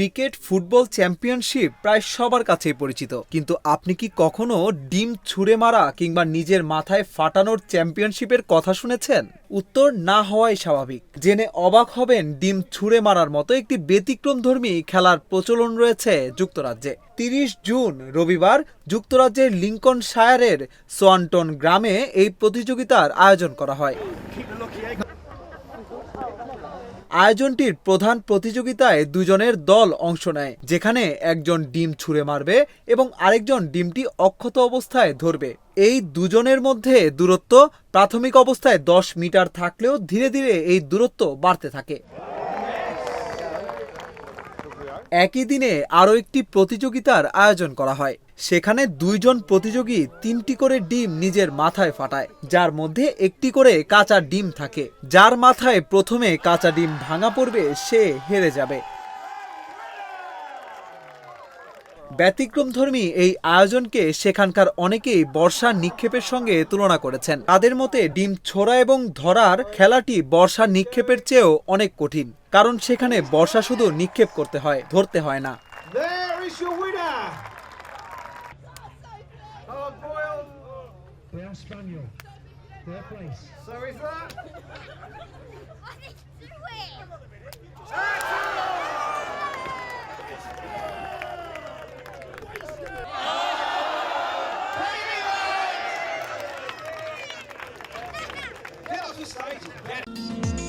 Cricket football championship প্রায় সবার কাছেই পরিচিত। কিন্তু আপনি কি কখনো ডিম ছুঁড়ে মারা কিংবা নিজের মাথায় ফাটানোর চ্যাম্পিয়নশিপের কথা শুনেছেন? উত্তর না হওয়াই স্বাভাবিক। জেনে অবাক হবেন ডিম ছুঁড়ে মারার মতো একটি ব্যতিক্রমধর্মী খেলার প্রচলন রয়েছে যুক্তরাজ্যে। তিরিশ জুন, রবিবার, যুক্তরাজ্যের লিঙ্কন শায়ারের সোয়ান্টন গ্রামে এই প্রতিযোগিতার আয়োজন করা হয়। আয়োজনটির প্রধান প্রতিযোগিতায় দুজনের দল অংশ নেয়, যেখানে একজন ডিম ছুঁড়ে মারবে এবং আরেকজন ডিমটি অক্ষত অবস্থায় ধরবে। এই দুজনের মধ্যে দূরত্ব প্রাথমিক অবস্থায় দশ মিটার থাকলেও ধীরে ধীরে এই দূরত্ব বাড়তে থাকে। একই দিনে আরও একটি প্রতিযোগিতার আয়োজন করা হয়। সেখানে দুইজন প্রতিযোগী তিনটি করে ডিম নিজের মাথায় ফাটায়, যার মধ্যে একটি করে কাঁচা ডিম থাকে। যার মাথায় প্রথমে কাঁচা ডিম ভাঙা পড়বে, সে হেরে যাবে। ব্যতিক্রমধর্মী এই আয়োজনকে সেখানকার অনেকেই বর্ষা নিক্ষেপের সঙ্গে তুলনা করেছেন তাদের মতে ডিম ছোড়া এবং ধরার খেলাটি বর্ষা নিক্ষেপের চেয়েও অনেক কঠিন কারণ সেখানে বর্ষা শুধু নিক্ষেপ করতে হয় ধরতে হয় না. Their place. So is that? Society.